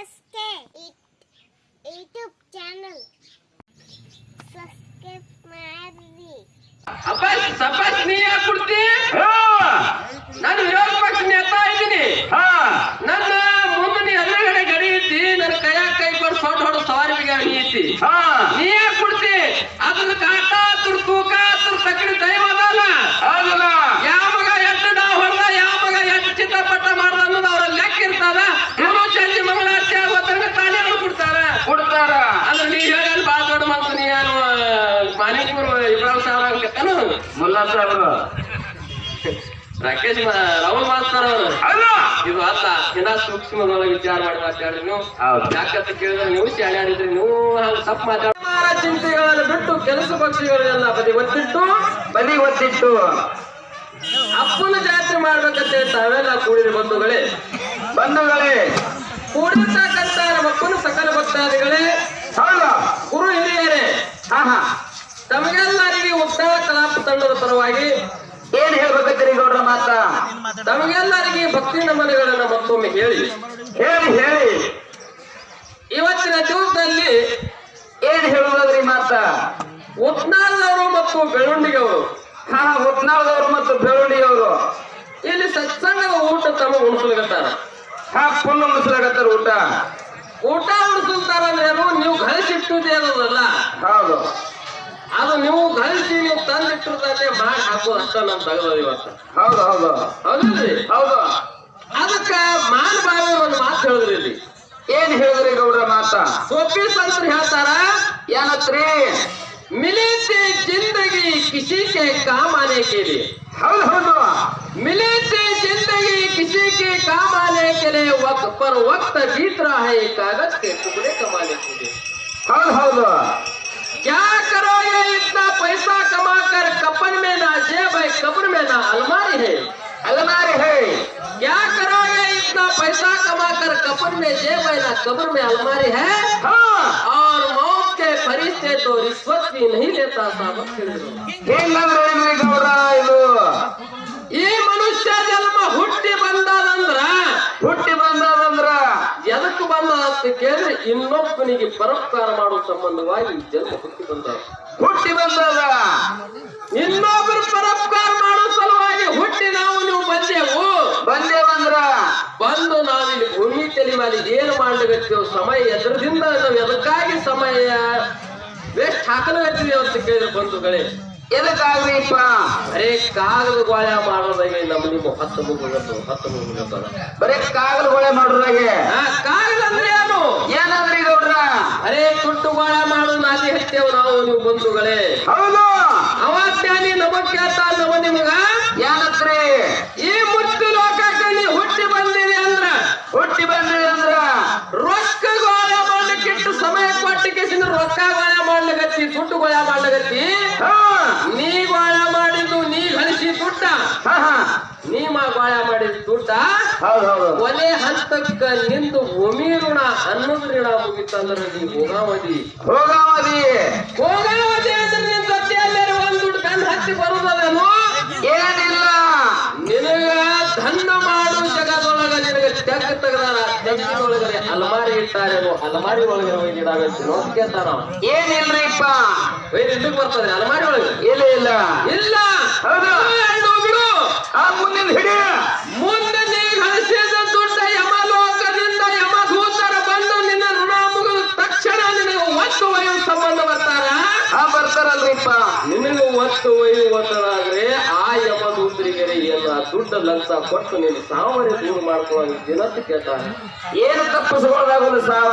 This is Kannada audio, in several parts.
ಸಬ್ಸ್ಕ್ರೈಬ್ ಯೂಟ್ಯೂಬ್ ಸಬ್ಸ್ಕ್ರೈಬ್ ಮಾಡಿ. ಸಪಾಸ್ ನೀ ಯಾಕೆ ಕೊಡ್ತಿ? ನಾನು ವಿರೋಧ ನೇತಾ ಇದ್ದೀನಿ. ನನ್ನ ಮುಂದೆ ನೀ ಗಡಿ ನನ್ನ ಕೈಯಾಗ ಕೈ ಕೊಡು ಸೊಡ್ಡ ಹೊಡೆದು ಸವಾರಿ ಐತಿ. ನೀ ಯಾಕೆ ಕೊಡ್ತಿ? ಅದ್ರ ಕಾಟ ಅದ್ರ ತೂಕ ಅದ್ರ ತಕ್ಕಡಿ ದೈವ ಅದಲ್ಲ ಹೌದಲ್ಲ? ಯಾವ ಮಗ ಎಷ್ಟು ಡಾವ್ ಹೊಡೆದ ಯಾವ ಮಗ ಎಷ್ಟು ಚಿತ್ರಪಟ ಮಾಡ್ದ ಅನ್ನೋದು ಅವ್ರ ಲೆಕ್ಕ ಇರ್ತಾರ ಇವನು ಚಂಚಿ ಮಂಗಳಾರತಿ ಆಗೋತಂಗ ತಾನೇ ಅವ್ರು ಕೊಡ್ತಾರ ಕೊಡ್ತಾರ ಅಂದ್ರೆ ನೀ ಹೇಳಿ ಬಾಳ ದೊಡ್ಡ ಮನ್ಸು ನೀ ಏನು ಮಾನಿಕ್ಮರು ಆಗ್ಬೇಕೇನು ಮುಲ್ಲಾ ಸಾಹೇಬ್ರು ರಾಕೇಶ್ ಮ- ರಾಹುಲ್ ಮಾಸ್ತರ್ ಅವರು. ಅಲ್ಲ. ಇದು ಅಲ್ಲ ಇನ್ನ ಸೂಕ್ಷ್ಮದೊಳಗೆ ವಿಚಾರ ಮಾಡಿ ಮಾತಾಡ್ರಿ ನೀವು ಹೌದು. ಯಾಕಂತ ಕೇಳಿದ್ರೆ ನೀವು ಶಾಣ್ಯಾಡಿದ್ರಿ ನೀವು ಹಂಗ ತಪ್ಪು ಮಾತಾಡ ಚಿಂತೆಗಳನ್ನು ಬಿಟ್ಟು ಕೆಲಸ ಪಕ್ಷಿಗಳೆಲ್ಲ ಬದಿ ಒತ್ತಿಟ್ಟು ಬದಿ ಒತ್ತಿಟ್ಟು ಅಪ್ಪನ ಜಾತ್ರೆ ಮಾಡ್ಬೇಕಂತ ಹೇಳಿ ತಾವೆಲ್ಲ ಕೂಡಿರಿ ಬಂಧುಗಳೇ. ಬಂಧುಗಳೇ. ಕೂಡಿರ್ತಕ್ಕಂತ ನಮ್ಮ ಅಪ್ಪನ ಸಕಲ ಭಕ್ತಾದಿಗಳೇ. ಗುರು ಹಿರಿಯರೇ. ಹಾ ಹಾ ತಮಗೆಲ್ಲರಿಗೆ ಉತ್ಸಾಹ ಕಲಾಪ ತಂಡದ ಪರವಾಗಿ ಏನ್ ಹೇಳ್ಬೇಕತ್ತೀರಿ ಗೌಡ್ರ ಮಾತ? ತಮಗೆಲ್ಲರಿಗೆ ಭಕ್ತಿ ನಮನಗಳನ್ನ ಮತ್ತೊಮ್ಮೆ ಹೇಳಿ. ಹೇಳಿ ಹೇಳಿ. ಇವತ್ತಿನ ದಿವಸದಲ್ಲಿ ಏನ್ ಹೇಳುವುದ್ರಿ ಮಾತ? ಉತ್ನಾಳದವರು ಮತ್ತು ಬೆಳುಂಡಿಗವರು ಹಾ ಉತ್ನಾಳದವರು ಮತ್ತು ಬೆಳ್ಳುಳ್ಳಿ ಅವರು ಇಲ್ಲಿ ಸತ್ಸಂಗದ ಊಟ ತಮ್ಮ ಉಣಿಸ್ಲಾಗತ್ತಾರ ಹಾ ಫುಲ್ ಉಣಿಸ್ಲಾಗತ್ತಾರ ಊಟ. ಊಟ ಉಣಿಸ್ತಾರ ಅಂದ್ರೆ ನೀವು ಅನ್ನೋದಲ್ಲ ಹೌದು. ಅದು ನೀವು ಗಳಿಸಿ ನೀವು ತಂದಿಟ್ಟಿರ್ತದೆ ಮಾಡಿ ಹಾಕು ಅಷ್ಟ ನಾನು ತಗದ ಇವತ್ತು. ಹೌದು ಹೌದು. ಹೌದ್ರಿ ಹೌದು. ಅದಕ್ಕ ಮಾನ ಬಾವಿ ಒಂದು ಮಾತು ಹೇಳಿದ್ರಿ ಇಲ್ಲಿ. ಏನ್ ಹೇಳಿದ್ರಿ ಗೌಡ ಮಾತ? ಸೋಪಿ ಸಂತರು ಹೇಳ್ತಾರ ಏನತ್ರಿ? ಮಿಲಿತೆ ಜಿಂದಗಿ ಕಿಸಿಕೆ ಕಾಮಾನೆ ಕೇಳಿ ಹೌದು ಹೌದು. ಮಿಲಿತೆ ಜಿಂದಗಿ ಕಿಸಿಕೆ ಕಾಮಾನೆ ಕೆರೆ ವಕ್ ಪರ್ ವಕ್ತ ಜೀತ್ರ ಹೈ ಕಾಗಜ್ ಕೆ ಟುಕಡೆ ಕಮಾನೆ ಹೌದು ಹೌದು. कब्र में ना अलमारी है। अलमारी है। क्या करोगे इतना पैसा कमा कर कब्र में दे है ना कब्र में अलमारी है? हाँ। और मौत के फरिश्ते तो रिश्वत भी नहीं लेता साहब ಬಂದ ಕೇಳಿ ಇನ್ನೊಬ್ಬನಿಗೆ ಪರಸ್ಕಾರ ಮಾಡುವ ಸಂಬಂಧವಾಗಿ ಜನ್ಮ ಹುಟ್ಟಿ ಬಂದ ಹುಟ್ಟಿ ಬಂದದ? ಇನ್ನೊಬ್ಬರು ಪರಸ್ಕಾರ ಮಾಡೋ ಸಲುವಾಗಿ ಹುಟ್ಟಿ ನಾವು ನೀವು ಬಂದೆವು. ಬಂದೇವಂದ್ರ? ಬಂದು ನಾವಿಲ್ಲಿ ಭೂಮಿ ತಲೆ ಮಾಡಿ ಏನು ಮಾಡ್ಲಿಕ್ಕೆ ಸಮಯ ಎದುರದಿಂದ ನಾವು ಎದಕ್ಕಾಗಿ ಸಮಯ ವೇಸ್ಟ್ ಹಾಕಲು ಅಂತ ಕೇಳಿದ್ರು ಬಂಧುಗಳೇ. ಎದಕ್ಕಾಗ್ರಿಪ್ಪ ಅರೇ ಕಾಗದ ಗೋಳ ಮಾಡೋದಾಗೆ ನಮ್ಮ ನಿಮ್ಮ ಹತ್ತು ಮುಗಿದ ಹತ್ತು ಮುಗಿದು ಬರೇ ಕಾಗದ ಗೋಳೆ ಮಾಡೋದಾಗೆ ಕಾಗದ ಅಂದ್ರೆ ಏನು ಏನಂದ್ರೆ ಗೌಡ್ರ? ಅರೇ ತುಟ್ಟುಗಳ ಮಾಡು ನಾಲಿ ಹತ್ತೇವ್ ನಾವು ನೀವು ಬಂಧುಗಳೇ. ಹೌದು. ಅವಾಜ್ಞಾನಿ ನಮಗ್ ಕೇಳ್ತಾ ನಮ ನಿಮಗ? ಏನತ್ರಿ ಈ ಮುಟ್ಟು ಲೋಕಕ್ಕೆ ಹುಟ್ಟಿ ಬಂದಿದೆ ಅಂದ್ರ? ಹುಟ್ಟಿ ಬಂದಿದೆ ಅಂದ್ರ? ರೊಕ್ಕ ಗೋಳ ಮಾಡ್ಲಿಕ್ಕಿಟ್ಟು ಕೊಟ್ಟಿಗೆಸಿನ ರೊಕ್ಕ ಗೋಳ ಮಾಡ್ಲಗತ್ತಿ ದುಡ್ಡು ಗೋಳ ಮಾಡ್ಲಗತ್ತಿ ನೀ ಗೋಳ ಮಾಡಿದ್ದು ನೀ ಗಳಿಸಿ ದುಡ್ಡ. ನೀ ಮಾ ಗೋಳ ಮಾಡಿದ ದುಡ್ಡ ಒಲೆ ಹಂತಕ್ಕ ನಿಂದು ಭೂಮಿ ಋಣ ಹನ್ನೊಂದು ಋಣ ಮುಗಿತಂದ್ರ ನೀ ಹೋಗಾವಧಿ ಹೋಗಾವಧಿ ಹೋಗಾವಧಿ ಅಂದ್ರೆ ನಿನ್ ಜೊತೆಯಲ್ಲಿ ಒಂದ್ ದುಡ್ಡು ಕಣ್ ಹತ್ತಿ ಬರುದನು ಏನಿಲ್ಲ ನಿನಗ ಧನ್ನ ಮಾಡು ಜಗದೊಳಗ ನಿನಗ ತೆಗದಾರ ತೆಗ್ಗಿನೊಳಗಡೆ ಅಲಮಾರಿ ಇಟ್ಟಾರೇನು ಅಲಮಾರಿ ಒಳಗಡೆ ನೋಡ್ ಕೇಳ್ತಾನ ಏನಿಲ್ರಿಪ್ಪ ಒಯ್ದು ಬರ್ತದೆ ಅಲಮಾರಿ ಒಳಗೆ? ಇಲ್ಲ. ಇಲ್ಲ. ಇಲ್ಲ ಹೌದು. ಆ ಮುಂದಿನ ಹಿಡಿ. ಆ ಬರ್ತಾರಲ್ರಿಪ್ಪ? ನಿನಗೆ ಒತ್ತು ಒಯ್ಯುವಂತದಾದ್ರೆ ಆ ಯಮದೂತರಿಗೆ ಎಲ್ಲ ದುಡ್ಡ ಲಂಚ ಕೊಟ್ಟು ನೀನು ಸಾವರೆ ದೂರ ಮಾಡ್ಕೊಳ್ಳೋ ದಿನಕ್ಕೆ ಕೇಳ್ತಾನೆ ಏನು ತಪ್ಪಿಸ್ಕೊಳ್ಳೋದಾಗಲು ಸಾವ?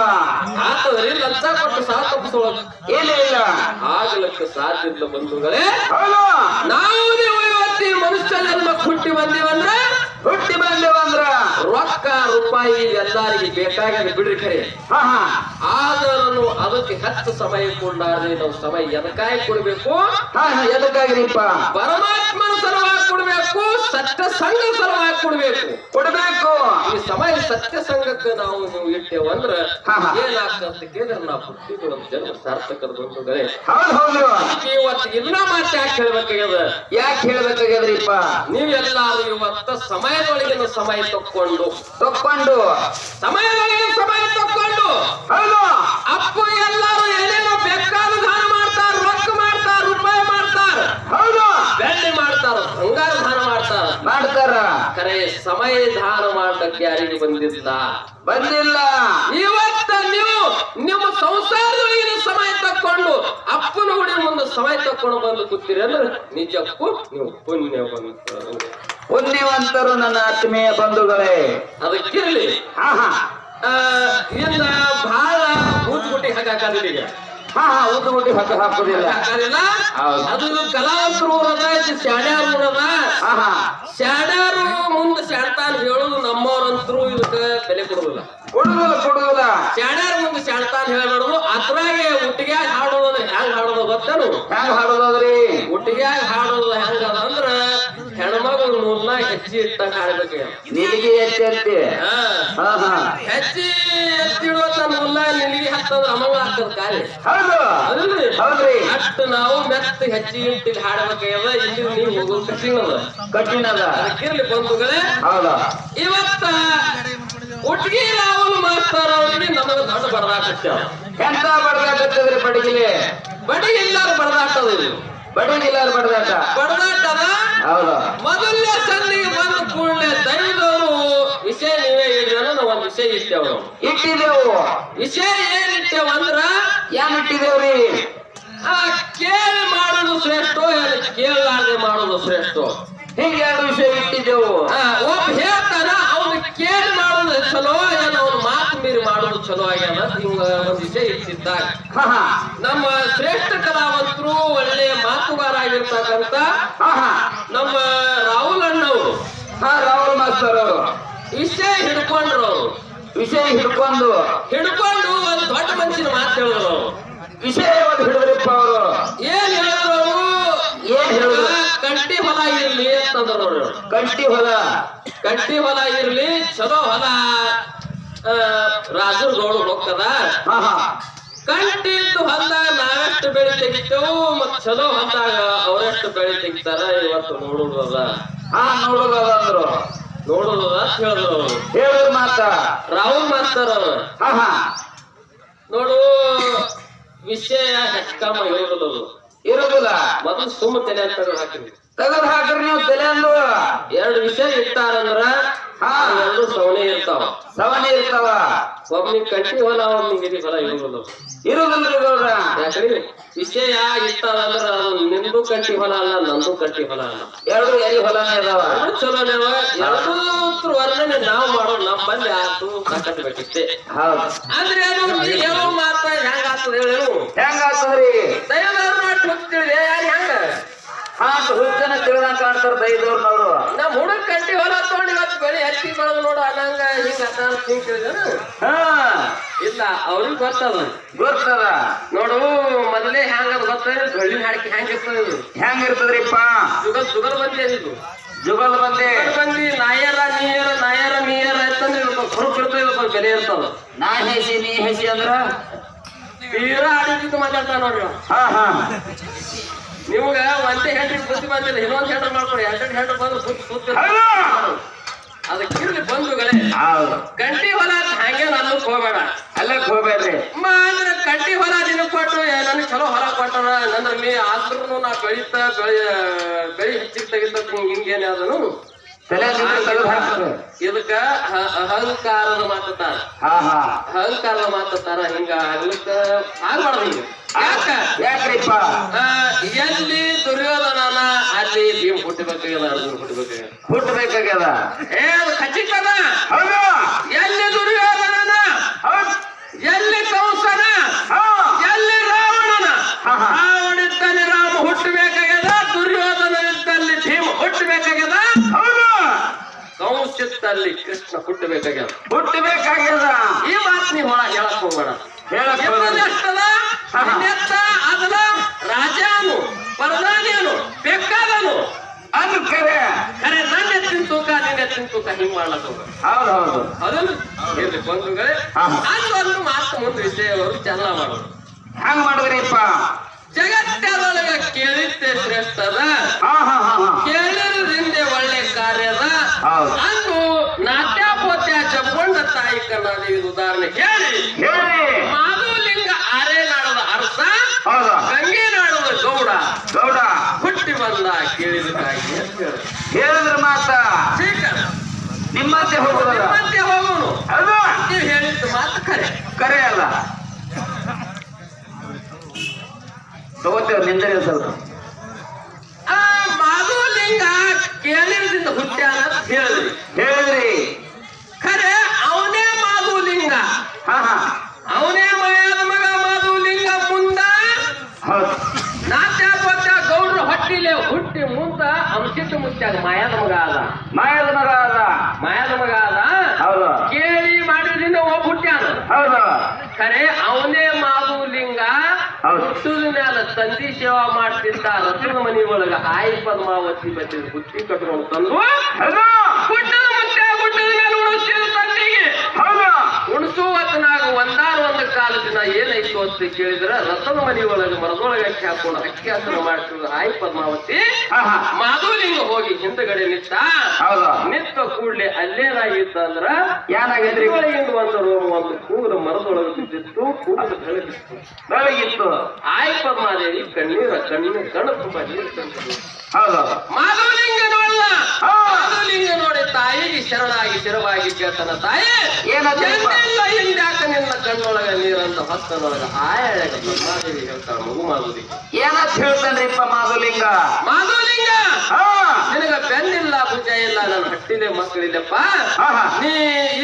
ಆತದ್ರಿ ಲಂಚ ಕೊಟ್ಟು ಸಾವ ತಪ್ಪಿಸ್ಕೊಳ್ಳೋದು ಏನೇ ಇಲ್ಲ ಆಗಲಕ್ಕೆ ಸಾಧ್ಯ ಇಲ್ಲ ಬಂಧುಗಳೇ ನಾವು ಮನುಷ್ಯ ಜನ್ಮ ಹುಟ್ಟಿ ಬಂದೀವಂದ್ರ ಹುಟ್ಟಿ ಬಂದ್ರ ರೊಕ್ಕ ರೂಪಾಯಿ ಎಲ್ಲರಿಗೆ ಬೇಕಾಗಿ ಬಿಡ್ರಿ ಖರೆ. ಹಾ ಹಾ. ಆದರೂ ಅದಕ್ಕೆ ಹತ್ತು ಸಮಯ ಕೊಂಡಾದ್ರೆ ನಾವು ಸಮಯ ಎದಕ್ಕಾಗಿ ಕೊಡ್ಬೇಕು? ಹಾ ಹಾ ಎದಕ್ಕಾಗ್ರಿಪ್ಪ ಪರಮಾತ್ಮನ ಸಲುವಾಗಿ ಕೊಡ್ಬೇಕು ಸತ್ಯ ಸಂಘ ಸಲುವಾಗಿ ಕೊಡ್ಬೇಕು. ಕೊಡ್ಬೇಕು. ಈ ಸಮಯ ಸತ್ಯ ಸಂಘಕ್ಕೆ ನಾವು ನೀವು ಇಟ್ಟೇವ ಅಂದ್ರ ಅಂತ ಕೇಳಿದ್ರೆ ನಾವು ಹುಟ್ಟಿದ್ದು ನಮ್ಮ ಜನ್ಮ ಸಾರ್ಥಕದ ಬಂಧುಗಳೇ ಇವತ್ತು ಇಲ್ಲ ಮಾತು ಯಾಕೆ ಹೇಳ್ಬೇಕಾಗ್ಯದ? ಯಾಕೆ ಹೇಳ್ಬೇಕಾಗ್ಯದ್ರಿಪ್ಪ? ನೀವೆಲ್ಲಾರು ಇವತ್ತ ಸಮಯದೊಳಗಿನ ಸಮಯ ತಕ್ಕೊಂಡು. ತಕ್ಕೊಂಡು. ಸಮಯದೊಳಗಿನ ಸಮಯ ತಕ್ಕೊಂಡು. ಹೌದು. ಅಪ್ಪ ಮಾಡ್ತಾರ? ಬಂಗಾರ ದಾನ ಮಾಡ್ತಾರ? ಮಾಡ್ತಾರ. ಕರೆ ಸಮಯ ದಾನ ಮಾಡಕ್ಕೆ ಯಾರಿಗೆ ಬಂದಿಲ್ಲ? ಬಂದಿಲ್ಲ. ಇವತ್ತ ನೀವು ನಿಮ್ಮ ಸಂಸಾರದೊಳಗಿನ ಸಮಯ ತಕ್ಕೊಂಡು ಅಪ್ಪನ ಹುಡಿ ಮುಂದೆ ಸಮಯ ತಕ್ಕೊಂಡು ಬಂದು ಕೂತೀರಿ ಅಂದ್ರೆ ನಿಜಕ್ಕೂ ನೀವು ಪುಣ್ಯ ಪುಣ್ಯವಂತರು ನನ್ನ ಆತ್ಮೀಯ ಬಂಧುಗಳೇ. ಅದಕ್ಕಿರಲಿ. ಹಾ ಹಾ ಬಹಳ ಕೂತ್ಗುಟ್ಟಿ ಹಾಕಾಕಿದ್ದೀರಿ ಹಾ ಹಾ ಊಟ ಮುಟ್ಟಿ ಹಕ್ಕ ಹಾಕುದಿಲ್ಲ ಹಾಕಾದಿಲ್ಲ ಹೌದು. ಅದು ಕಲಾವಂತರು ಶಾಣ್ಯಾರು ಊರದ ಹಾ ಹಾ. ಶಾಡ್ಯಾರು ಮುಂದೆ ಶಾಡ್ತಾನ ಹೇಳೋದು ನಮ್ಮವ್ರಂತರು ಇದಕ್ಕೆ ಬೆಲೆ ಕೊಡುದಿಲ್ಲ. ಕೊಡುದಿಲ್ಲ ಕೊಡುದಿಲ್ಲ. ಶಾಡ್ಯಾರ ಮುಂದೆ ಶಾಡ್ತಾನ ಹೇಳೋದು ಅದ್ರಾಗೆ ಒಟ್ಟಿಗೆ ಹಾಡೋದು ಹೆಂಗ್ ಹಾಡೋದು ಗೊತ್ತೇನು? ಹೆಂಗ್ ಹಾಡೋದಾದ್ರಿ ಒಟ್ಟಿಗೆ ಹಾಡೋದು ಹೆಂಗ ಅಂದ್ರ ಹೆಣ್ಮಗಳು ನೂರ್ನ ಹೆಚ್ಚಿ ಇಟ್ಟಂಗ ಎತ್ತಿ ಎತ್ತಿ ಹಾ. ಎತ್ತಿಡುವ ತನ್ನ ಮುಲ್ಲ ನಿಲಿಗೆ ಹತ್ತದ ಅಮಂಗ ಆಗ್ತದ ಕಾಲಿ ಹೌದು. ಅದಲ್ರಿ ಹೌದ್ರಿ. ಅಷ್ಟು ನಾವು ಮೆತ್ತ ಹೆಚ್ಚಿ ಇಟ್ಟಿಗೆ ಹಾಡ್ಬೇಕಾಗ್ಯದ ಇಲ್ಲಿ ನೀವು ಹೋಗೋದು ಕಠಿಣ ಅದ ಕಠಿಣದ. ಅದಕ್ಕಿರ್ಲಿ ಬಂಧುಗಳೇ. ಹೌದು. ಇವತ್ತ ಒಟ್ಟಿಗೆ ರಾಹುಲ್ ಮಾಸ್ತರ್ ಅವರಿಗೆ ನಮಗ ದೊಡ್ಡ ಬಡದಾಕತ್ಯಾವ ಎಂತ ಬಡದಾಟದ್ರಿ ಬಡಗಿಲಿ? ಬಡಿ ಎಲ್ಲಾರು ಬಡದಾಟದ ಇದು. ಬಡಗಿಲ್ಲಾರ ಬಡದಾಟ ಬಡದಾಟದ ಹೌದು. ಮೊದಲನೇ ಸನ್ನಿಗೆ ಬಂದ ಕೂಡಲೇ ದೈವದವರು ವಿಷಯ ನೀವೇ ಹೇಳಿದ್ರೆ ಒಂದು ವಿಷಯ ಇಟ್ಟೇವ ಇಟ್ಟಿದೆವು ವಿಷಯ ಏನಿಟ್ಟೇವ ಅಂದ್ರ? ಏನ್ ಇಟ್ಟಿದೇವ್ರಿ ಆ ಕೇಳಿ ಮಾಡೋದು ಶ್ರೇಷ್ಠ ಏನು ಕೇಳಲಾರ್ದೆ ಮಾಡೋದು ಶ್ರೇಷ್ಠ? ಹಿಂಗ ಎರಡು ವಿಷಯ ಇಟ್ಟಿದ್ದೆವು? ಒಬ್ಬ ಹೇಳ್ತಾನ ಅವನು ಕೇಳಿ ಮಾಡೋದು ಚಲೋ ಏನ ಅವ್ನ ಮಾತು ಮೀರಿ ಮಾಡೋದು ಚಲೋ ಆಗ್ಯಾನ ಒಂದು ವಿಷಯ ಇಟ್ಟಿದ್ದಾಗ ನಮ್ಮ ಶ್ರೇಷ್ಠ ಕಲಾವಂತರು ಒಳ್ಳೆಯ ಹಾ ನಮ್ಮ ರಾಹುಲ್ ಅಣ್ಣವ್ರು. ಹಾ ರಾಹುಲ್ ಮಾಸ್ತರ್ ಅವರು. ವಿಷಯ ಹಿಡ್ಕೊಂಡ್ರು. ಅವರು ವಿಷಯ ಹಿಡ್ಕೊಂಡು. ಹಿಡ್ಕೊಂಡು ಒಂದು ದೊಡ್ಡ ಮನುಷ್ಯನ ಮಾತು ಹೇಳಿದ್ರು ವಿಷಯ ಒಂದು ಹಿಡಿದ್ರಪ್ಪ ಅವರು. ಏನ್ ಹೇಳಿದ್ರು ಅವರು? ಏನ್ ಹೇಳಿದ್ರು? ಕಂಟಿ ಹೊಲ ಇರ್ಲಿ ಅಂತಂದ್ರು ಅವರು. ಕಂಟಿ ಹೊಲ. ಕಂಟಿ ಹೊಲ ಇರ್ಲಿ ಚಲೋ ಹೊಲ. ಆ, ರಾಜರು ಗೌಡ ಹೋಗ್ತದ ಹಾ ಹಾ ಕಂಟಿದ್ದು ಹೊಲದಾಗ ನಾವೆಷ್ಟು ಬೆಳೆ ತೆಗಿತೇವು ಮತ್ ಚಲೋ ಹೊಲದಾಗ ಅವರೆಷ್ಟು ಬೆಳೆ ತೆಗಿತಾರ ಇವತ್ತು ನೋಡುದದ. ಹಾ ನೋಡುದಲ್ಲ ಅಂದ್ರು. ನೋಡುದದ ಹೇಳಿದ್ರು ದೇವರ ಹೇಳಿದ್ರ ಮಾತ ರಾಹುಲ್ ಮಾಸ್ತರ್ ಅವರು. ಹಾ ಹಾ. ನೋಡು ವಿಷಯ ಹೆಚ್ಚಕಮ್ಮ ಇರುದು ಇರುದಿಲ್ಲ ಮೊದಲು ಸುಮ್ಮ ತಲೆ ಅಂತ ಹಾಕಿದ್ವಿ ತೆಗೆದು ಹಾಕ್ರಿ ನೀವು ತಲೆ ಅಂದ್ರು ಎರಡು ವಿಷಯ ಇಟ್ಟಾರಂದ್ರ ಎರಡು ಸವಣೆ ಇರ್ತಾವ. ಸವನಿ ಇರ್ತಾವ. ಒಬ್ನಿಗೆ ಕಟ್ಟಿ ಹೊಲ ಒಬ್ನಿಗೆ ಹಿಡಿ ಹೊಲ ಇರೋದಿಲ್ಲ ಇರುದಿಲ್ರಿ ಗೌಡ್ರ. ಯಾಕ್ರಿ? ವಿಷಯ ಇಟ್ಟಾರಂದ್ರ ಅದು ನಿಂದು ಕಟ್ಟಿ ಹೊಲ ಅಲ್ಲ ನಂದು ಕಟ್ಟಿ ಹೊಲ ಅಲ್ಲ. ಎರಡು ಎಲ್ಲಿ ಹೊಲ ಅದಾವ? ಚಲೋ ಎರಡೂ ವರ್ಣನೆ ನಾವು ಮಾಡೋ ನಮ್ಮಲ್ಲಿ ಆತು ಕಟ್ಟಬೇಕಿಷ್ಟೇ ಹೌದು. ಅಂದ್ರೆ ಅದು ನೀ ಮಾತ್ರ ಮಾತ ಹೆಂಗ ಆಗ್ತದ ಹೇಳು. ಹೆಂಗ ಆಗ್ತದ್ರಿ ದೈವದವ್ರು ಮಾಡಿ ಯಾರು ಹೆಂಗ? ಹಾ ಹುಚ್ಚನ ತಿಳಿದಂಗ ಕಾಣ್ತಾರ ದೈದವ್ರನವ್ರು ನಮ್ಮ ಹುಡುಗ ಕಟ್ಟಿ ಹೊಲ ತಗೊಂಡು ಇವತ್ತು ಬೆಳಿ ಹಚ್ಚಿ ಬೆಳೆದು ನೋಡು ಅನ್ನಂಗ ಹಿಂಗ ಹಾ. ಇಲ್ಲ ಅವ್ರಿಗೆ ಗೊತ್ತದ. ಗೊತ್ತದ. ನೋಡು ಮೊದಲೇ ಹ್ಯಾಂಗ ಅದು ಗೊತ್ತ? ಗಳ್ಳಿನ ಹಾಡಿಕೆ ಹ್ಯಾಂಗ ಇರ್ತದ? ಇದು ಹೆಂಗ ಇರ್ತದ್ರಿಪ್ಪ? ಜುಗಲ್ ಜುಗಲ್ ಬಂದಿ ಇದು. ಜುಗಲ್ ಬಂದೆ. ಬಂದಿ ನಾಯರ ನೀಯರ ನಾಯರ ನೀಯರ ಅಂತಂದ್ರೆ ಇದಕ್ಕೊಂದು ಸ್ವರೂಪ ಇರ್ತದೆ ಇದಕ್ಕೊಂದು ಬೆಲೆ ಇರ್ತದ. ನಾ ಹೇಸಿ ನೀ ಹೇಸಿ ಅಂದ್ರ? ತೀರಾ ಆಡಿದ್ದು ಮಾತಾಡ್ತಾನ ನೋಡ್ರಿ ಹಾ ಹಾ. ನಿಮ್ಗ ಒಂದೇ ಹೆಂಡ್ರಿ ಬುದ್ಧಿ ಬಂದಿಲ್ಲ ಇನ್ನೊಂದು ಹೆಂಡ್ರ ಮಾಡ್ಕೊಡಿ ಎರಡು ಹೆಂಡ್ರ ಬಂದು ಬುದ್ಧಿ ಸುತ್ತ ಹೌದು. ಅದಕ್ಕಿರ್ಲಿ ಬಂಧುಗಳೇ ಗಂಟಿ ಹೊಲ ಹಂಗೆ ನಾನು ಹೋಗ್ಬೇಡ. ಅಲ್ಲೇ ಹೋಗ್ಬೇಡ್ರಿ. ಅಂದ್ರೆ ಕಟ್ಟಿ ಹೊಲ ನಿನ್ನ ಕೊಟ್ಟು ನನಗೆ ಚಲೋ ಹೊಲ ಕೊಟ್ಟಣ ನನ್ನ ನೀ ಆದ್ರೂ ನಾ ಬೆಳೀತಾ ಬೆಳಿ ಬೆಳಿ ಹೆಚ್ಚಿಗೆ ತೆಗಿತ ಹಿಂಗೇನೆ ಅದನು ಇದಕ್ಕ ಅಹಂಕಾರದ ಹಾ ಅಹಂಕಾರದ ಮಾತಾರ ಹಿಂಗ ಆಗ್ಲಿಕ್ಕ ಆಗ್ಬಾರ್ದು ಹಿಂಗ. ಯಾಕ? ಯಾಕ್ರಿಪ್ಪ? ಎಲ್ಲಿ ದುರ್ಯೋಧನನ ಅಲ್ಲಿ ಭೀಮ್ ಹುಟ್ಟಬೇಕಾಗ್ಯದ ಅರ್ಜುನ್ ಹುಟ್ಟಬೇಕಾಗ್ಯದ. ಹುಟ್ಟಬೇಕಾಗ್ಯದ. ಏ ಅದು ಖಚಿತದ ಹೌದು. ಎಲ್ಲಿ ದುರ್ಯೋಧನನ ಎಲ್ಲಿ ಕಂಸನ? ಹಾ. ಎಲ್ಲಿ ರಾವಣನ. ರಾವಣಿದ್ದಲ್ಲಿ ರಾಮ ಹುಟ್ಟಬೇಕಾಗ್ಯದ ದುರ್ಯೋಧನನಿದ್ದಲ್ಲಿ ಭೀಮ ಹುಟ್ಟಬೇಕಾಗ್ಯದ. ಕಂಸಿದ್ದಲ್ಲಿ ಕೃಷ್ಣ ಹುಟ್ಟಬೇಕಾಗ್ಯದ ಹುಟ್ಟಬೇಕಾಗ್ಯದ ಈ ಮಾತು ನೀವು ಒಳಗೆ ಹೇಳಕ್ ಹೋಗ್ಬೇಡ. ಹೇಳಕ್ ರಾಜಾನು ಪ್ರಧಾನಿಯನು ಬೇಕಾದನು. ಅದು ಕರೆ. ಕರೆ ನನ್ನ ಎತ್ತಿನ ತೂಕ ನಿನ್ನ ಎತ್ತಿನ ತೂಕ ಹಿಂಗ್ ಮಾಡ್ಲಕ್ ಹೋಗ್ಬೇಡ. ಹೌದು ಹೌದು. ಅದನ್ನು ಇರ್ಲಿ ಬಂಧುಗಳೇ. ಅದು ಒಂದು ಮಾತು ಮುಂದೆ ವಿಷಯವರು ಚೆಲ್ಲ ಮಾಡೋದು ಹಂಗ ಮಾಡಿದ್ರಿಪ್ಪ? ಜಗತ್ತದೊಳಗ ಕೇಳಿದ್ದೆ ಶ್ರೇಷ್ಠದ. ಕೇಳಿದ್ರಿಂದ ಒಳ್ಳೆ ಕಾರ್ಯದ. ಅಂದು ನಾಟ್ಯಾಪೋತ್ಯ ಚಪ್ಪಂಡ ತಾಯಿ ಕನ್ನಡಿ ಉದಾಹರಣೆ ಹೇಳಿ. ಮಾಧುಲಿಂಗ ಆರೇ ನಾಡದ ಅರ್ಥ ಗಂಗೆ ನಾಡದ ಗೌಡ. ಗೌಡ. ಹುಟ್ಟಿ ಬಂದ ಕೇಳಿದ ತಾಯಿ ಅಂತ ಹೇಳಿ. ಹೇಳಿದ್ರ ಮಾತ ನಿಮ್ಮಂತೆ ನಿಮ್ಮಂತೆ ನಿಮ್ಮಂತೆ ಹೋಗೋನು. ನೀವು ಹೇಳಿದ ಮಾತು ಕರೆ. ಕರೆ ಅಲ್ಲ. ತಗೋತೇವೆ ನಿಂದರೆ ಸ್ವಲ್ಪ ಆ ಮಾಧುಲಿಂಗ ಕೇಳಿದಿಂದ ಹುಟ್ಟ್ಯಾನ ಅಂತ ಹೇಳಿದ್ರಿ ಹೇಳಿದ್ರಿ ಖರೆ ಅವನೇ ಮಾಧುಲಿಂಗ ಹಾ ಹಾ ಅವನೇ ಮಯಾದ ಮಗ ಮಾಧುಲಿಂಗ ಮುಂದ ಹೌದು ನಾಟ್ಯ ಗೊತ್ತ ಗೌಡ್ರ ಹೊಟ್ಟಿಲೆ ಹುಟ್ಟಿ ಮುಂದ ಅಂಶಿತ ಮುತ್ಯಾಗ ಮಾಯಾದ ಮಗ ಆದ ಮಾಯದ ಮಗ ಅದ ಮಾಯಾದ ಮಗ ಆದ ಹೌದು ಕೇಳಿ ಮಾಡಿದ್ರಿಂದ ಒಬ್ಬ ಹುಟ್ಟ್ಯಾನ ಹೌದು ಖರೆ ಅವನೇ ಮಾಧುಲಿಂಗ ಹೌದು. ಹುಟ್ಟುದ ಮ್ಯಾಲ ತಂದಿ ಸೇವಾ ಮಾಡ್ತಿದ್ದ ರಥದ ಮನಿ ಒಳಗ ಆಯಿ ಪದ್ಮಾವತಿ ಬತ್ತಿದ ಬುತ್ತಿ ಕಟ್ಕೊಂಡು ತಂದು ಹೌದು ಗುಡ್ಡದ ಮುತ್ಯ ಗುಡ್ಡದ ಮೇಲೆ ಉಣಿಸ್ತಿದ್ದ ತಂದಿಗೆ ಹೌದು ಉಣಿಸುವತ್ನಾಗ ಒಂದಾನ ಒಂದು ಕಾಲ ದಿನ ಅಂತ ಕೇಳಿದ್ರ ರಥದ ಮನೆ ಒಳಗ ಮರದೊಳಗೆ ಅಕ್ಕಿ ಹಾಕೊಂಡು ಅಕ್ಕಿ ಹಸನ ಮಾಡ್ತಿದ್ರು ಆಯಿ ಪದ್ಮಾವತಿ. ಮಾಧುಲಿಂಗ ಹೋಗಿ ಹಿಂದಗಡೆ ನಿಂತ ಹೌದಾ. ನಿಂತ ಕೂಡ್ಲೆ ಅಲ್ಲೇನಾಗಿತ್ತು ಅಂದ್ರ ಏನಾಗೈತ್ರಿ ಒಳಗಿಂದ ಒಂದು ರೋಮ ಒಂದು ಕೂದ ಮರದೊಳಗೆ ಬಿದ್ದಿತ್ತು ಕೂದಲು ಬೆಳಗಿತ್ತು. ಬೆಳಗಿತ್ತು. ಆಯ್ ಪದ್ಮಾದೇವಿ ಕಣ್ಣೀರ ಕಣ್ಣಿನ ಕಣ್ಣು ತುಂಬಾ ನೀರು ತಂದ್ರು ಹೌದು. ಹಾ. ನೋಡಿ ತಾಯಿಗೆ ಶರಣಾಗಿ ಶಿರವಾಗಿ ಕೇಳ್ತಾನ ತಾಯಿ ಎಂದ್ಯಾಕ ನಿನ್ನ ಕಣ್ಣೊಳಗ ನೀರಂತ ಹೊತ್ತನೊಳಗ ಆಯಳಗ ಮಾದೇವಿ ಹೇಳ್ತಾಳ ಮಗು ಮಾಧುಲಿಂಗ. ಏನಂತ ಹೇಳ್ತಾನ್ರಿಪ್ಪ ಮಾಧುಲಿಂಗ? ಮಾಧುಲಿಂಗ ಹಾ ನಿನಗ ಬೆನ್ನಿಲ್ಲ ಭುಜ ನನ್ನ ಮಕ್ಕಳಿಲ್ಲಪ್ಪ. ನೀ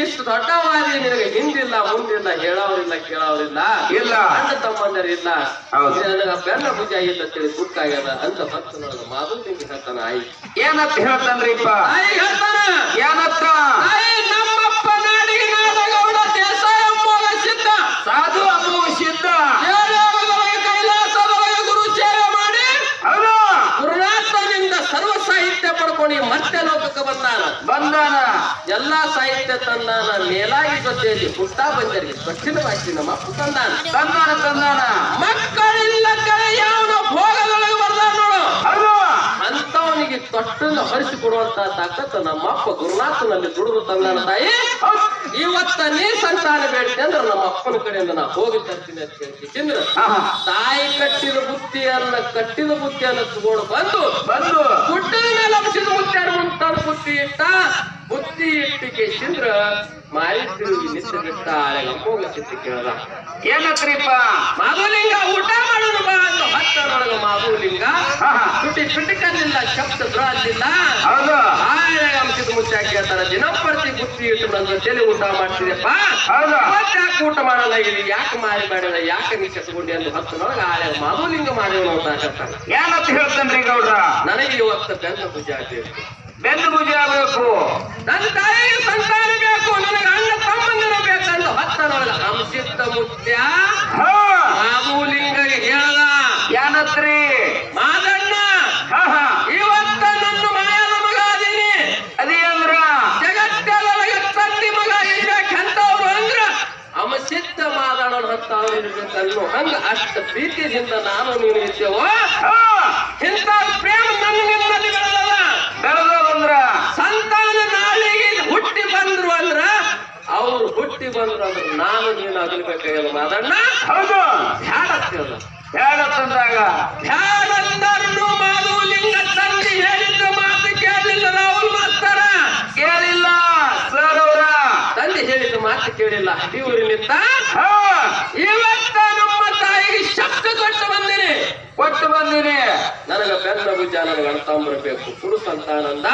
ಇಷ್ಟು ದೊಡ್ಡವಾದಿ ನಿನಗೆ ಹಿಂದಿಲ್ಲ ಮುಂದಿಲ್ಲ ಹೇಳೋರಿಲ್ಲ ಕೇಳೋರಿಲ್ಲ. ಇಲ್ಲ. ಅಣ್ಣ ತಮ್ಮಂದರಿಲ್ಲ. ಬೆಲ್ಲ ನನಗ ಬೆನ್ನ ಭುಜ ಇಲ್ಲ ತಿಳಿ ಗುಟ್ಟಾಗ್ಯದ ಅಂತ ಭಕ್ತನೊಳಗ ನಿಮ್ಗೆ ಹೇಳ್ತಾನ ಆಯಿ. ಏನಂತ ಹೇಳ್ತಾನ್ರಿಪ್ಪ ಆಯಿ ಹೇಳ್ತಾನ. ಏನತ್ತ ನಮ್ಮಪ್ಪ ನಾಡಿಗೆ ನಾಡಗೌಡ ದೇಸಾಯ ಮೋಗ ಸಿದ್ಧ. ಸಾಧು ಅಮೋಘ ಸಿದ್ಧ. ಈ ಮತ್ತೆ ಲೋಕಕ್ಕೆ ಬಂದಾನ ಬಂದಾನ. ಎಲ್ಲಾ ಸಾಹಿತ್ಯ ತಂದಾನ. ಮೇಲಾಗಿ ಜೊತೆಯಲ್ಲಿ ಹುಟ್ಟ ಬಂದರಿಗೆ ಭಾಷೆ ನಮ್ಮ ತಂದಾನ. ತಂದಾನ ತಂದಾನ. ಮಕ್ಕಳಿಲ್ಲ ಕಡೆ ಯಾವನು ಭೋಗದೊಳಗೆ ಬರ್ದಾನ ನೋಡು. ಅಂತವನಿಗೆ ತೊಟ್ಟನ್ನು ಹರಿಸಿ ಕೊಡುವಂತ ತಾಕತ್ತು ನಮ್ಮ ಅಪ್ಪ ಗುರುನಾಥನಲ್ಲಿ ದುಡಿದು ತಂದಾನ ತಾಯಿ. ಇವತ್ತ ನೀ ಸಂತಾನ ಬೇಡ್ತಿ ಅಂದ್ರೆ ನಮ್ಮ ಅಪ್ಪನ ಕಡೆಯಿಂದ ನಾ ಹೋಗಿ ತರ್ತೀನಿ ಅಂತ ಹೇಳ್ತಿದ್ರ. ತಾಯಿ ಕಟ್ಟಿದ ಬುತ್ತಿಯನ್ನ ಕಟ್ಟಿದ ಬುತ್ತಿಯನ್ನ ತಗೊಂಡು ಬಂದು ಬಂದು. ಗುಡ್ಡದ ಮೇಲೆ ಅಂಶದ ಮುತ್ಯಾರ ಮುಂತಾದ ಬುತ್ತಿ ಇಟ್ಟ ಬುತ್ತಿ ಇಟ್ಟಿಗೆ ಸಿಂದ್ರ ಮಾರಿ ನಿಂತಿರುತ್ತಾರೆ ನಿಂತು ಬಿಟ್ಟ ಅಮ್ಮೋಗ ಚಿತ್ತಿ ಕೇಳದ. ಏನತ್ರಿಪ್ಪ? ಮಾಧುಲಿಂಗ ಊಟ ಮಾಡೋಣ ಬಾ ಅಂತ ಹತ್ತರೊಳಗ ಮಾಧುಲಿಂಗ. ತುಟಿ ಪಿಟಿಕಲ್ಲಿಲ್ಲ ಶಬ್ದ ದ್ರಾಜಿಲ್ಲ ಹೌದು. ಆಯ ಅಂಶದ ಮುಚ್ಚಾಕಿ ಹೇಳ್ತಾರ ದಿನಂಪ್ರತಿ ಬುತ್ತಿ ಇಟ್ಟು ನನ್ನ ತಲೆ ಊಟ ಮಾಡ್ತಿದೆಪ್ಪ ಹೌದು. ಯಾಕೆ ಊಟ ಮಾಡಲ್ಲ ಯಾಕೆ ಮಾರಿ ಮಾಡಿದ ಯಾಕೆ ನೀ ಕಟ್ಕೊಂಡಿ ಅಂತ ಹತ್ತನೊಳಗ ಆಳೆ ಮಾಧುಲಿಂಗ ಮಾಡಿ ಅಂತ ಹೇಳ್ತಾನೆ ಏನಂತ ಹೇಳ್ತಾನ್ರಿ ಗೌಡ್ರ? ನನಗೆ ಇವತ್ತು ಬೆನ್ನ ಭುಜ ಆಗ್ಬೇಕು. ಬೆನ್ನು ಭುಜ ಆಗ್ಬೇಕು. ನನ್ನ ತಾಯಿಗೆ ಸಂತಾನ ಬೇಕು ನನಗೆ ಅಣ್ಣ ತಮ್ಮಂದಿರ ಬೇಕಂತ ಹತ್ತನೊಳಗ ಅಂಶಿತ್ತ ಮುತ್ಯ ಹಾ. ಮಾಧುಲಿಂಗಗೆ ಹೇಳ್ದ. ಏನತ್ರಿ ಮಾದಣ್ಣ ಹಾ ಹಾ. ಇವತ್ತ ನನ್ನ ಮಾಯದ ಮಗ ಅದೀನಿ. ಅದೇ ಅಂದ್ರ? ಜಗತ್ತದೊಳಗೆ ತಂದಿ ಮಗ ಇರ್ಬೇಕಂತವ್ರು ಅಂದ್ರ ಅಮಸಿದ್ಧ ಮಾದಣ್ಣನ ಹತ್ತವ್ರು ಇರ್ಬೇಕನ್ನೋ ಹಂಗ ಅಷ್ಟ ಪ್ರೀತಿಯಿಂದ ನಾನು ನೀನು ಇದ್ದೇವೋ? ಹಾ. ಇಂಥ ಪ್ರೇಮ ನನ್ನ ಬೆಳೆದದ ಬಂದ್ರ ಸಂತಾನ ನಾಳೆಗೆ ಹುಟ್ಟಿ ಬಂದ್ರು ಅಂದ್ರ ಅವ್ರು ಹುಟ್ಟಿ ಬಂದ್ರು ಅಂದ್ರ ನಾನು ನೀನು ಅಗಲ್ಬೇಕಾಗ್ಯದ ಮಾದಣ್ಣ ಬೆನ್ನ ಭುಜ ಬರಬೇಕು ಕುಡು ಸಂತಾನಂದ?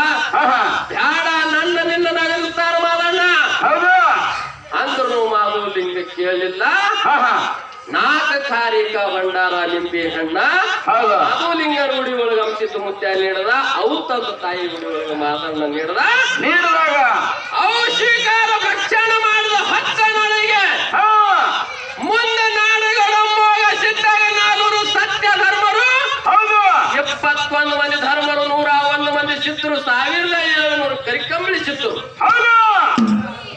ಬ್ಯಾಡ ನನ್ನ ನಿನ್ನ ನಗಲ್ತಾರ ಮಾದಣ್ಣ ಹೌದು. ಮಾದು ಲಿಂಗ ಕೇಳಿಲ್ಲ. ನಾಲ್ಕ ಕಾರಿಕ ಭಂಡಾರ ನಿಂಬೆ ಹಣ್ಣ. ಅದು ಮಾಧುಲಿಂಗ ಗುಡಿ ಒಳಗೆ ಅಂಶಿತ ಮುತ್ಯ ನೀಡದ. ಅವು ತಂದ ತಾಯಿ ಗುಡಿ ಒಳಗ ಮಾದಣ್ಣ ನೀಡದ. ನೀಡದಾಗ ಅವು ಸ್ವೀಕಾರ ಭಕ್ಷಣ ಮಾಡಿದ ಹತ್ತನೊಳಗೆ ಹಾ ಮುಂದೆ ನಾಡುಗಳೊಮ್ಮೋಗ ಸಿದ್ಧಾಗ ನಾನೂರು ಸತ್ಯ ಧರ್ಮರು ಹೌದು ಎಪ್ಪತ್ತೊಂದು ಮಂದಿ ಧರ್ಮರು ನೂರ ಒಂದು ಮಂದಿ ಸಿದ್ಧರು ಸಾವಿರದ ಏಳುನೂರು ಕರಿಕಂಬಳಿ ಸಿದ್ಧರು.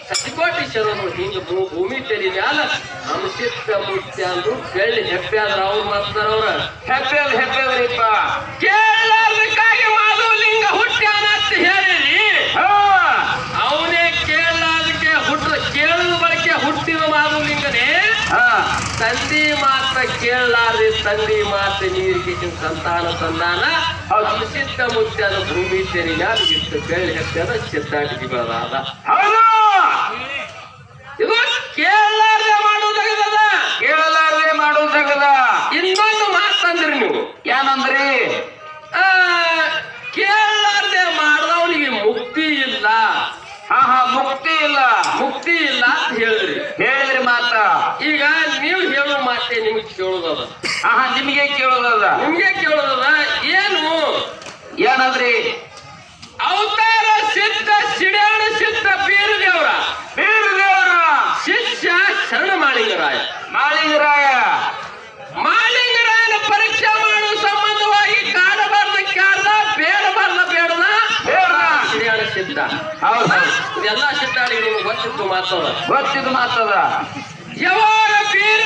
ಸತಿಕೋಟಿ ಶರಣರು ಹಿಂಗ ಭೂ- ಭೂಮಿ ತೆರಿ ನಮ್ಮ ಚಿತ್ತ ಮುತ್ಯ ಅಂದ್ರು ಬೆಳ್ಳಿ ಹೆಪ್ಪೆ ಆದ್ರ ಅವ್ರು ಮಾಡ್ತಾರ ಅವ್ರ. ಹೆಪ್ಪೆ ಅದ್ ಹೆಪ್ಪೆ ಅದ್ರಿಪ್ಪ ಕೇಳಲಿಕ್ಕಾಗಿ ಮಾಧುಲಿಂಗ ಹುಟ್ಟ್ಯಾನ ಅಂತ ಹೇಳಿರಿ ಅವನೇ ಕೇಳಲಾದಕ್ಕೆ ಹುಟ್ಟ ಕೇಳದ ಬಳಕೆ ಹುಟ್ಟಿದ ಮಾಧುಲಿಂಗನೇ ತಂದಿ ಮಾತ್ರ ಕೇಳಲಾರ್ದೆ ತಂದಿ ಮಾತ್ರ ನೀರಿಗೆ ಸಂತಾನ ಸಂತಾನ ಅವ್ರ ಸಿದ್ಧ ಮುಚ್ಚಾದ ಭೂಮಿ ತೆರಿನಾದ ಇಷ್ಟು ಬೆಳ್ಳಿ ಹೆಚ್ಚಾದ ಚಿತ್ತಾಟಿಗೆ ಬೆಳೆದಾದ ಹೌದು. ಕೇಳೋದದ? ಹಾ ಹಾ ನಿಮಗೆ ಕೇಳೋದದ ನಿಮ್ಗೆ ಕೇಳೋದದ? ಏನು? ಏನಂದ್ರಿ? ಅವತಾರ ಸಿದ್ಧ ಸಿಡ್ಯಾಣ ಸಿದ್ಧ ಬೀರು ದೇವರ ಬೀರು ದೇವರ ಶಿಷ್ಯ ಶರಣ ಮಾಳಿಂಗರಾಯ. ಮಾಳಿಂಗರಾಯ! ಮಾಳಿಂಗರಾಯನ ಪರೀಕ್ಷೆ ಮಾಡುವ ಸಂಬಂಧವಾಗಿ ಕಾಡಬಾರ್ದ ಕಾಡ್ದ ಬೇಡಬಾರ್ದ ಬೇಡದ? ಬೇಡ. ಸಿಡ್ಯಾಣ ಸಿದ್ಧ. ಹೌದು. ಹೌದು. ಇದೆಲ್ಲ ಸಿದ್ಧಾಡಿ ನಿಮ್ಗೆ ಗೊತ್ತಿತ್ತು ಮಾತದ ಗೊತ್ತಿದ್ದು ಮಾತದ? ಯಾವಾಗ ಬೀರ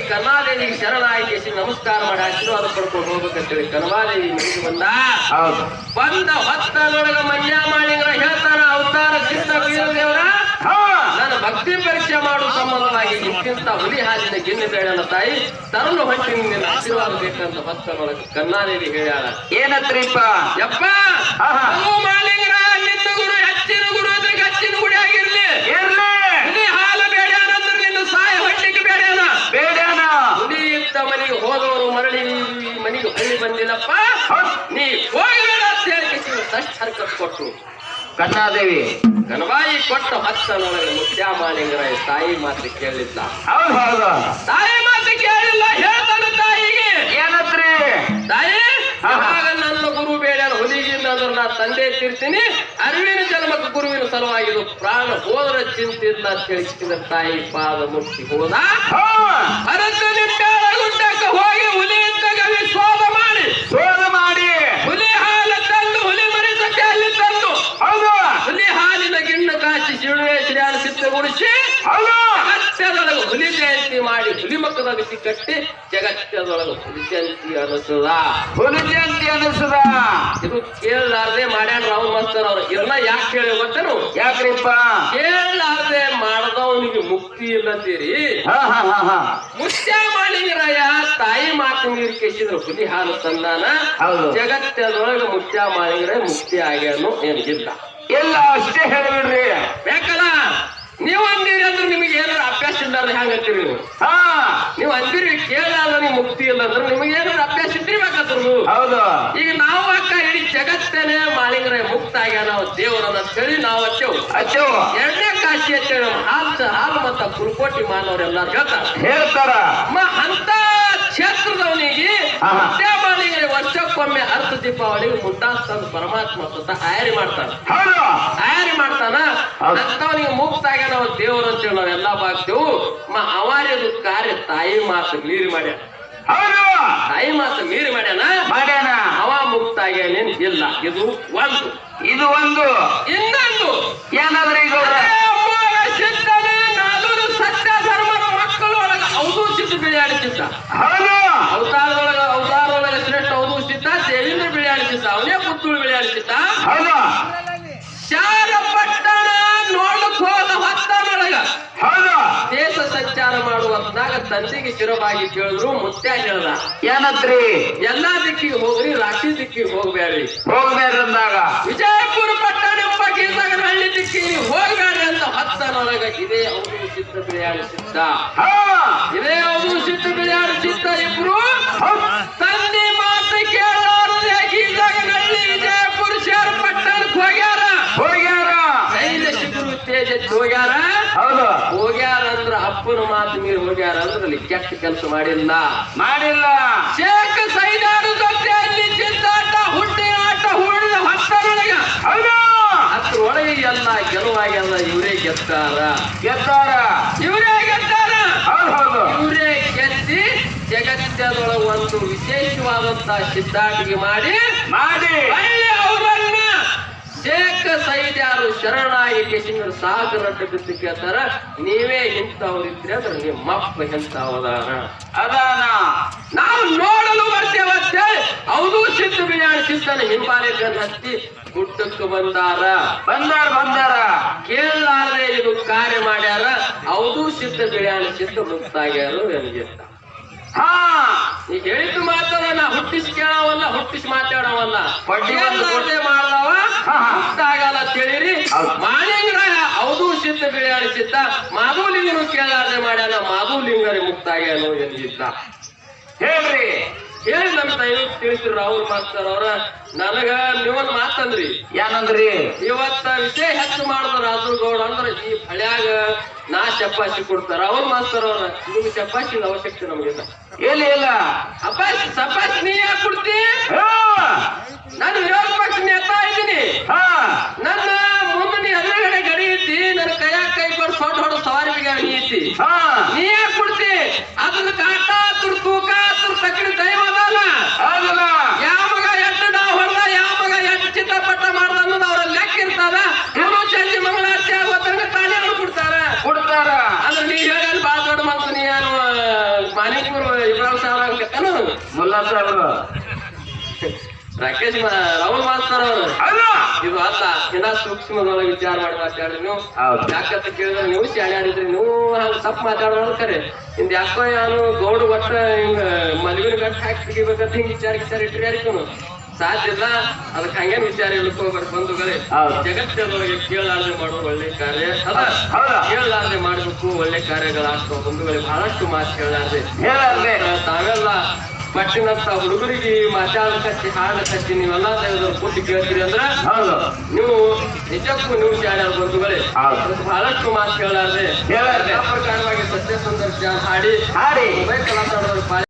ತಾಯಿದ್ದ ಮನೆಗೆ ಶರಣಾಯಿಸಿ ನಮಸ್ಕಾರ ಮಾಡಿ ಆಶೀರ್ವಾದ ಪಡ್ಕೊಂಡು ಹೋಗ್ಬೇಕಂತೇಳಿ ಕನವಾದೇವಿ ಮನೆಗೆ ಬಂದ. ಬಂದ ಹೊತ್ತನೊಳಗ ಮಂಜ ಮಾಳಿಂಗರ ಹೇಳ್ತಾನ ಅವತಾರ ಬೀರದೇವರ ಹಾ. ನನ್ನ ಭಕ್ತಿ ಪರೀಕ್ಷೆ ಮಾಡುವ ಸಂಬಂಧವಾಗಿ ಇಂತಿಂತ ಹುಲಿ ಹಾಸಿದ ಗಿಣ್ಣೆ ಬೇಡನ ತಾಯಿ ತರಲು ಹೊಟ್ಟಿ ನಿನ್ನ ಆಶೀರ್ವಾದ ಬೇಕಂತ ಭಕ್ತನೊಳಗೆ ಕನ್ನಾದೇವಿ ಹೇಳ್ಯಾಳ. ಏನತ್ರಿಪ್ಪ? ಯಪ್ಪ ಆಹಾ. ಅದು ಮಾಳಿಂಗರ ನಿನ್ನ ಗುರು ಹೆಚ್ಚಿನ ಗುರು ಅಂದ್ರೆ ಹೆಚ್ಚಿನ ಗುಡಿ ಆಗಿರ್ಲಿ ಇರ್ಲಿ ಹುಲಿ ಹಾಲು ಬೇಡ ಅಂದ್ರೆ ನಿನ್ನ ಸಾಯ ಹೊಟ್ಟಿಗೆ ಬೇಡನ ಬೇಡನ ಹುಲಿ ಇದ್ದ ಮನೆಗೆ ಹೋದವರು ಮರಳಿ ಈ ಮನೆಗೆ ಹೊಳ್ಳಿ ಬಂದಿಲ್ಲಪ್ಪ ಹೌದ್. ನೀ ಹೋಗಬೇಡ ಅಂತ ಹೇಳಿ ತಷ್ಟ ಹರ್ಕತ್ ಕನ್ನಾದೇವಿ ಕೊಟ್ಟ ಹತ್ತನೊಳಗೆ ಮುತ್ಯಾಮಾಲಿಂಗರಾಯ ತಾಯಿ ಮಾತು ಕೇಳಿಲ್ಲ. ಹೌದು ತಾಯಿ ಮಾತು ಕೇಳಿಲ್ಲ ಹೇಳ್ತಾನೆ ತಾಯಿಗೆ. ಏನತ್ರಿ? ತಾಯಿ. ನನ್ನ ಗುರು ಬೇಡ ಹುಲಿಗಿಂದ ಅಂದ್ರೆ ನಾ ತಂದೆ ತಿರ್ತೀನಿ ಅರಿವಿನ ಜನ್ಮಕ್ಕೆ ಗುರುವಿನ ಸಲುವಾಗಿ ಪ್ರಾಣ ಹೋದ್ರ ಚಿಂತಿಲ್ಲ ಅಂತ ತಾಯಿ ಪಾದ ಮುಟ್ಟಿ ಹೋದ ಹಾ ಭರತ ನಿಂಬೆಳ ಗುಡ್ಡಕ್ಕೆ ಹೋಗಿ ಹುಲಿ ಇದ್ದಾಗ ವಿಶ್ವಾಸ ಮಾಡಿ ಶೋಧ ಮಾಡಿ ಹುಲಿ ಹಾಲು ತಂದು ಹುಲಿ ಮರಿಸಕ್ಕೆ ಅಲ್ಲಿ ತಂದು ಹೌದು ಹುಲಿ ಹಾಲಿನ ಗಿಣ್ಣು ಕಾಚಿ ಶಿಳುವೆ ಶ್ರೀಯಾನ ಸಿದ್ಧಗೊಳಿಸಿ ಹೌದು ಜಗತ್ತದೊಳಗೆ ಹುಲಿ ಜಯಂತಿ ಮಕ್ಕದಾಗ ಕಟ್ಟಿ ಜಗತ್ತದೊಳಗೆ ಹುಲಿ ಜಯಂತಿ ಅನಿಸದ ಹುಲಿ ಅನಿಸದ ಇದು ಕೇಳಲಾರ್ದೆ ಮಾಡ್ಯಾನ ರಾವ್ ಮಾಸ್ತರ್ ಅವರು. ಇದನ್ನ ಯಾಕೆ ಕೇಳಿ ಗೊತ್ತೇನು ಯಾಕ್ರಿಪ್ಪ? ಕೇಳಲಾರ್ದೆ ಮಾಡದವನಿಗೆ ಮುಕ್ತಿ ಇಲ್ಲಂತೀರಿ. ಹಾ ಹಾ ಹಾ ಹಾ. ಮುತ್ಯ ಮಾಳಿಂಗರಾಯ ತಾಯಿ ಮಾತು ನೀರು ಕೇಸಿದ್ರು ಹುಲಿ ಹಾಲು ತಂದಾನ. ಜಗತ್ತದೊಳಗೆ ಮುತ್ಯ ಮಾಡಿದ್ರೆ ಮುಕ್ತಿ ಆಗ್ಯಾನು ಏನಿಲ್ಲ ಎಲ್ಲ ಅಷ್ಟೇ ಹೇಳಿಬಿಡ್ರಿ. ಬೇಕಲ್ಲ ನೀವು ಅಂದಿರಿ ಅಂದ್ರೆ ನಿಮಗೆ ಏನಾರ ಅಭ್ಯಾಸ ಇಲ್ಲಾರ್ದೆ ಹೆಂಗಂತೀರಿ ನೀವು ಹಾ ನೀವು ಅಂದಿರಿ ಕೇಳಲ್ಲ ನೀವು ಮುಕ್ತಿ ಇಲ್ಲ ಅಂದ್ರೆ ನಿಮಗೆ ಏನಾರ ಅಭ್ಯಾಸ ಇದ್ದಿರ್ಬೇಕಾದ್ರು ಹೌದು. ಈಗ ನಾವು ಅಕ್ಕ ಇಡೀ ಜಗತ್ತೇನೆ ಮಾಡಿದ್ರೆ ಮುಕ್ತ ಆಗ್ಯಾನ ನಾವು ದೇವರನ್ನ ಹೇಳಿ ನಾವು ಹಚ್ಚೇವು ಹಚ್ಚೇವು ಎರಡನೇ ಕಾಶಿ ಹಚ್ಚೇವು ನಮ್ಮ ಹಾಲು ಹಾಲು ಮತ್ತ ಕುರುಕೋಟಿ ಮಾನವರೆಲ್ಲ ಹೇಳ್ತಾರೆ. ಹೇಳ್ತಾರ. ಮ ಅಂತ ಕ್ಷೇತ್ರದವನಿಗೆ. ಮುತ್ಯಾಮಾಲಿಗೆ ವರ್ಷಕ್ಕೊಮ್ಮೆ ಅರ್ಥ ದೀಪಾವಳಿ ಮುಟ್ಟಾಸ್ ತಂದು ಪರಮಾತ್ಮ ಸುತ್ತ ಆಯರಿ ಮಾಡ್ತಾನೆ. ಆಯರಿ ಮಾಡ್ತಾನ. ಅಂತವನಿಗೆ ಮುಕ್ತಾಗ ನಾವು ದೇವರು ಅಂತೇಳಿ ನಾವೆಲ್ಲ ಬಾಗ್ತೇವು ಮ ಅವಾರ್ಯದು ಕಾರ್ಯ ತಾಯಿ ಮಾತು ಮೀರಿ ಮಾಡ್ಯಾನ ಹೌದು ತಾಯಿ ಮಾತು ಮೀರಿ ಮಾಡ್ಯಾನ? ಮಾಡ್ಯಾನ. ಅವ ಮುಕ್ತಾಗೇನೇನ್ ಇಲ್ಲ. ಇದು ಒಂದು. ಇದು ಒಂದು. ಇನ್ನೊಂದು. ಏನಾದ್ರೆ ಈಗ ಸತ್ಯ ಧರ್ಮದ ಮಕ್ಕಳು ಒಳಗ ಅವಧೂ ಸಿದ್ಧ ಬಿಳಿಯಾಡುತ್ತಿದ್ದ ಹೌದು. ಅವತಾರದೊಳಗ ಅವತಾರದೊಳಗ ಶ್ರೇಷ್ಠ ಅವಧೂ ಸಿದ್ಧ ದೇವೇಂದ್ರ ಬಿಳಿಯಾಡುತ್ತಿದ್ದ ಅವನೇ ಪುತ್ತೂರು ಬಿಳಿಯಾಡುತ್ತಿದ್ದ ಹೌದು. ಶಾರ ಪಟ್ಟಣ ನೋಡಕ್ ಹೋದ ಹೊತ್ತನೊಳಗ ಹೌದು ದೇಶ ಸಂಚಾರ ಮಾಡುವ ಹೊತ್ನಾಗ ತಂದೆಗೆ ಶಿರವಾಗಿ ಕೇಳಿದ್ರು ಮುತ್ಯ ಹೇಳ್ದ ಏನತ್ರಿ? ಎಲ್ಲಾ ದಿಕ್ಕಿಗೆ ಹೋಗ್ರಿ ರಾಶಿ ದಿಕ್ಕಿಗೆ ಹೋಗ್ಬೇಡ್ರಿ. ಅಂದಾಗ ವಿಜಯಪುರ ಪಟ್ಟಣ ಎಂಬ ಹಳ್ಳಿ ದಿಕ್ಕಿಗೆ ಹೋಗ್ಬೇಡ್ರಿ ಅಂತ ಹತ್ತನೊಳಗ ಇದೇ ಅವರು ಚಿತ್ತ ಬಿಳಿಯಾಡು ಸಿದ್ಧ ಇದೇ ಅವರು ಚಿತ್ತ ಬಿಳಿಯಾಡು ಸಿದ್ಧ ಇಬ್ರು ಹೌದು ತಂದೆ ಮಾತು ಕೇಳಾರದೆ ಗೀತಗನಹಳ್ಳಿ ವಿಜಯಪುರ ಶೇರ್ ಪಟ್ಟಣಕ್ಕೆ ಹೋಗ್ಯಾರ ಹೋಗ್ಯಾರ ಶೈಲ ಶಿಬಿರು ತೇಜಸ್ ಹೋಗ್ಯಾರ ಹೌದು ಹೋಗ್ಯಾರ ಅಂದ್ರ ಅಪ್ಪನ ಮಾತು ಮೀರಿ ಹೋಗ್ಯಾರ ಅಂದ್ರೆ ಅಲ್ಲಿ ಕೆಟ್ಟ ಕೆಲಸ ಮಾಡಿಲ್ಲ. ಮಾಡಿಲ್ಲ. ಶೇಖ ಸೈದಾರು ಜೊತೆಯಲ್ಲಿ ಚಿತ್ತಾಟ ಹುಟ್ಟಿ ಆಟ ಹೂಡಿದ ಹತ್ತರೊಳಗ. ಹೌದು. ಹತ್ತರೊಳಗೆ ಎಲ್ಲ ಗೆಲುವಾಗೆಲ್ಲ ಇವರೇ ಗೆದ್ದಾರ. ಗೆದ್ದಾರ. ಇವರೇ ಗೆದ್ದಾರ. ಹೌದು ಹೌದು. ಇವರೇ ಗೆದ್ದಿ ಜಗತ್ತದೊಳಗೆ ಒಂದು ವಿಶೇಷವಾದಂತಹ ಸಿದ್ಧಾಂತಿಗೆ ಮಾಡಿ ಮಾಡಿ. ಶೇಖ ಸೈದ್ಯಾರು ಶರಣಾಗಿ ಕೇಶಿಂಗರು ಸಾಗರ ಬಿದ್ದು ಕೇಳ್ತಾರ ನೀವೇ ಇಂಥವ್ರಿದ್ರಿ ಅಂದ್ರೆ ನಿಮ್ಮಪ್ಪ ಎಂಥವದಾರ ಅದಾನ ನಾವು ನೋಡಲು ಬರ್ತೇವೆ ಅವನು ಸಿದ್ದು ಬಿರಿಯಾನಿ ಸಿದ್ದನ ಹಿಂಬಾಲಿಕನ್ನು ಹತ್ತಿ ಗುಡ್ಡಕ್ಕೆ ಬಂದಾರ. ಬಂದಾರ ಬಂದಾರ. ಕೇಳಲಾರದೆ ಇದು ಕಾರ್ಯ ಮಾಡ್ಯಾರ ಅವನು ಸಿದ್ಧ ಬಿಳ್ಯಾಣ ಸಿದ್ಧ ಮುಕ್ತಾಗ್ಯಾರು ಎನ್ಗಿತ್ತ ಹಾ ನೀ ಹೇಳಿದ್ದು ಮಾತಾಡ ನಾ ಹುಟ್ಟಿಸಿ ಕೇಳವಲ್ಲ ಹುಟ್ಟಿಸಿ ಮಾತಾಡವಲ್ಲ. ಬಡ್ಡಿ ಮಾಡ್ದವ? ಹಾ, ಹಾ. ಮುಕ್ತ ಆಗಲ್ಲ ತಿಳಿರಿ ಹೌದು. ಮಾಣಿಂಗರಾಯ ಅವಧೂ ಸಿದ್ಧ ಬಿಳಿಯಾಡಿಸಿದ್ದ ಮಾಧುಲಿಂಗನು ಕೇಳಾರ್ದೆ ಮಾಡ್ಯಾನ ಮಾಧುಲಿಂಗರಿ ಮುಕ್ತ ಎಂದಿದ್ದ. ಹೇಳ್ರಿ. ಹೇಳಿ ನಮ್ಮ ತಾಯಿ ತಿಳಿಸ್ರಿ ರಾಹುಲ್ ಮಾಸ್ತರ್ ಅವ್ರ ನನಗ ನೀವೊಂದ್ ಮಾತಂದ್ರಿ ಏನಂದ್ರಿ ಇವತ್ತ ವಿಷಯ ಹೆಚ್ಚು ಮಾಡಿದ್ರು ರಾಜುಗೌಡ ಅಂದ್ರ ಈ ಹಳ್ಯಾಗ ನಾ ಚಪ್ಪಾಸಿ ಕೊಡ್ತಾರ. ರಾಹುಲ್ ಮಾಸ್ತರ್ ಅವ್ರ ನಿಮ್ಗೆ ಚಪ್ಪಾಸಿ ಅವಶ್ಯಕತೆ ನಮ್ಗಿಲ್ಲ ಇಲ್ಲ. ಇಲ್ಲ? ಅಪ್ಪಾಸಿ ಚಪ್ಪಾಸಿ ನೀ ಯಾಕೆ ಕೊಡ್ತಿ? ಹಾ! ನಾನು ವಿರೋಧ ಪಕ್ಷ ನೇತಾ ಇದ್ದೀನಿ. ಹಾ! ನನ್ನ ಮುಂದೆ ನೀ ಗಡಿ ನನ್ನ ಕೈಯಾಗ ಕೈ ಕೊಟ್ಟು ಸೊಟ್ಟ ಹೊಡೆದು ಐತಿ ಹಾ. ನೀ ಯಾಕೆ ಕೊಡ್ತಿ? ಅದನ್ನ ಕಾಟ ಅದ್ರ ತೂಕ ಅದ್ರ ತಕ್ಕಡಿ ದೈವ ಅದಲ್ಲ ಅದಲ್ಲ ಯಾವ ಮಗ ಎಷ್ಟು ಡಾವ್ ಹೊಡೆದ ಯಾವ ಮಗ ಎಷ್ಟು ಮಾಡ್ದ ಅನ್ನೋದು ಅವ್ರ ಲೆಕ್ಕ ಇರ್ತಾರ ಗುರು ಚಂದಿ ಮಂಗಳಾರತಿ ಆಗೋತಂಗ ತಾನೇ ಅವ್ರು ಕೊಡ್ತಾರ? ಕೊಡ್ತಾರ. ಅಂದ್ರೆ ನೀ ಹೇಳಿ ಬಾಳ ದೊಡ್ಡ ಮನ್ಸು ನೀ ಏನು ಮಾನೇಶ್ವರ ಇಬ್ರಾಹಿಂ ಸಾವಿರ ಆಗ್ಬೇಕೇನು ಮುಲ್ಲಾ ಸಾಹೇಬ್ರು. ರಾಕೇಶ್ ರಾಹುಲ್ ಮಾಸ್ತಾರ ಅವರು. ಅಲ್ಲ ಇದು ಅಲ್ಲ ಇನ್ನ ಸೂಕ್ಷ್ಮದೊಳಗೆ ವಿಚಾರ ಮಾಡಿ ಮಾತಾಡ್ರಿ ನೀವು. ಯಾಕಂತ ಕೇಳಿದ್ರೆ ನೀವು ಶಾಣ್ಯಾಡಿದ್ರಿ ನೀವು ಹಂಗ ತಪ್ಪು ಮಾತಾಡೋದು ಕರೆ. ಇಂದ ಯಾಕೋ ನಾನು ಗೌಡ ಒಟ್ಟ ಹಿಂಗ ಮಲಗಿನ ಗಟ್ಟ ಹಾಕಿ ತೆಗಿಬೇಕಂತ ಹಿಂಗ ವಿಚಾರ ವಿಚಾರ ಇಟ್ರಿ ಯಾರಿಗೂ ಸಾಧ್ಯ ಇಲ್ಲ ಅದಕ್ಕೆ ಹಂಗೇನ್ ವಿಚಾರ ಇಳ್ಕೋಬೇಕು ಬಂಧುಗಳೇ ಜಗತ್ತಿನೊಳಗೆ ಜಗತ್ತದೊಳಗೆ ಕೇಳಲಾರ್ದೆ ಮಾಡೋ ಒಳ್ಳೆ ಕಾರ್ಯ ಅದ? ಕೇಳಲಾರ್ದೆ ಮಾಡಬೇಕು ಒಳ್ಳೆ ಕಾರ್ಯಗಳಾಗ್ತಾವ. ಬಂಧುಗಳೇ ಬಹಳಷ್ಟು ಮಾತು ಕೇಳಲಾರ್ದೆ. ತಾವೆಲ್ಲ ಪಟ್ಟಿನಂತ ಹುಡುಗರಿಗೆ ಮಾತಾಡಕತ್ತಿ ಹಾಡಕತ್ತಿ ನೀವೆಲ್ಲ ದೇವದವ್ರು ಕೂತಿ ಕೇಳ್ತೀರಿ ಅಂದ್ರ ಹೌದು. ನೀವು ನಿಜಕ್ಕೂ ನೀವು ಚಾನಲ್ ಬಂಧುಗಳೇ ಬಹಳಷ್ಟು ಮಾತು ಹೇಳಾರ್ದೆ. ಪ್ರಕಾರವಾಗಿ ಸತ್ಯ ಸುಂದರ ಜಾಣ ಹಾಡಿ. ಹಾಡಿ ಕಲಾತಂಡದವ್ರ